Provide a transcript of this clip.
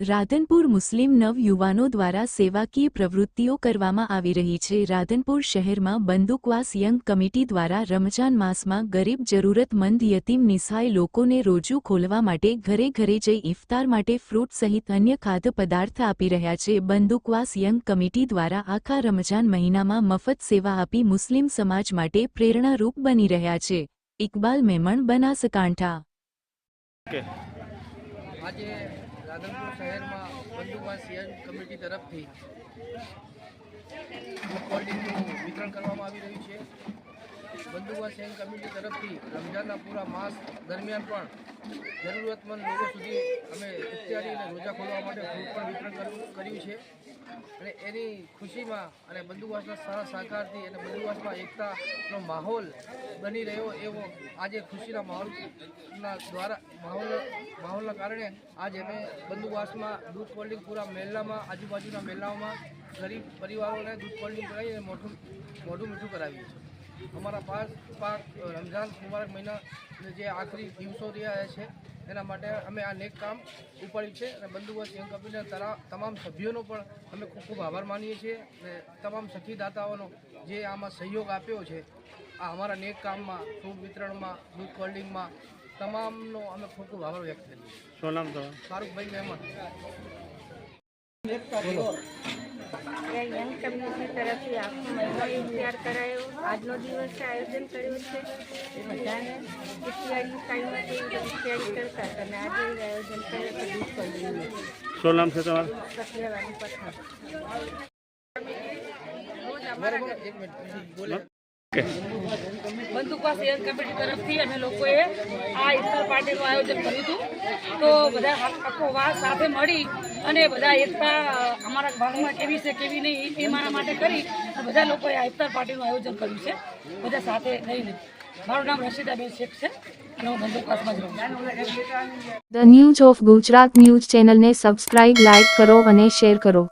રાધનપુર મુસ્લિમ નવયુવાનો દ્વારા સેવાકીય પ્રવૃત્તિઓ કરવામાં આવી રહી છે. રાધનપુર શહેરમાં બંદૂકવાસ યંગ કમિટી દ્વારા રમજાન માસમાં ગરીબ જરૂરતમંદ યતીમ નિસહાય લોકોને રોજુ ખોલવા માટે ઘરે ઘરે જઈ ઇફતાર માટે ફ્રૂટ સહિત અન્ય ખાદ્ય પદાર્થ આપી રહ્યા છે. બંદૂકવાસ યંગ કમિટી દ્વારા આખા રમજાન મહિનામાં મફત સેવા આપી મુસ્લિમ સમાજ માટે પ્રેરણારૂપ બની રહ્યા છે. ઇકબાલ મેમણ બનાસકાંઠા. આજે રાધનપુર શહેરમાં બંદુકવાસ સીએન કમિટી તરફથી કોલ્ડ્રિંકનું વિતરણ કરવામાં આવી રહ્યું છે. બંદુકવાસ યંગ કમિટી તરફથી રમઝાનના પૂરા માસ દરમિયાન પણ જરૂરતમંદ લોકો સુધી અમે ઇફતારી અને રોજા ખોલવા માટે ફ્રૂટ પણ વિતરણ કર્યું- છે. અને એની ખુશીમાં અને બંદુબસ્તના સારા સહકારથી અને બંદુકવાસમાં એકતાનો માહોલ બની રહ્યો એવો આજે ખુશીના માહોલના દ્વારા, માહોલ, માહોલના કારણે આજે અમે બંદુબસ્તમાં દૂધ કોલ્ડ્રિંક પૂરા મહેલામાં આજુબાજુના મહેલાઓમાં ગરીબ પરિવારોને દૂધ કોલ્ડ્રિંક કરાવી અને મોઢું મોઢું મીઠું કરાવ્યું છે અમારા પાસ પાક રમઝાન મુબારક મહિના જે આખરી દિવસો રહ્યા છે એના માટે અમે આ નેક કામ ઉપાડ્યું છે અને બંદોબસ્ત યંગ તરા તમામ સભ્યોનો પણ અમે ખૂબ ખૂબ આભાર માનીએ છીએ અને તમામ સખીદાતાઓનો જે આમાં સહયોગ આપ્યો છે આ અમારા નેક કામમાં ફૂડ વિતરણમાં દૂધ કોલ્ડિંગમાં તમામનો અમે ખૂબ ખૂબ આભાર વ્યક્ત કરીએ છીએ. શું નામ તમારું? શાહરૂખભાઈ મહેમદ. યંગ કમ્યુનિટી તરફથી આખો મહિનો ઇન્તિયાર કરાયો. આજનો દિવસ આયોજન કર્યું છે. બધાને ઇફતારી ટાઈમ માટે ઇફતારી કરતા અને આજે આયોજન કર્યું છે શું નામ છે તમારું? સત્યવાની બંદૂકવાસ યંગ કમિટી તરફથી અમે લોકોએ આ ઇફતાર પાર્ટીનું આયોજન કર્યું હતું. તો બધા આખો વાસ સાથે મળી અને બધા એકતા અમારા ભાગમાં કેવી છે, કેવી નહીં, એ મારા માટે કરી બધા લોકોએ આ ઇફતાર પાર્ટીનું આયોજન કર્યું છે, બધા સાથે રહીને. મારું નામ રશીદાબેન શેખ છે the news of Gujarat news ચેનલને સબસ્ક્રાઇબ લાઇક કરો અને શેર કરો.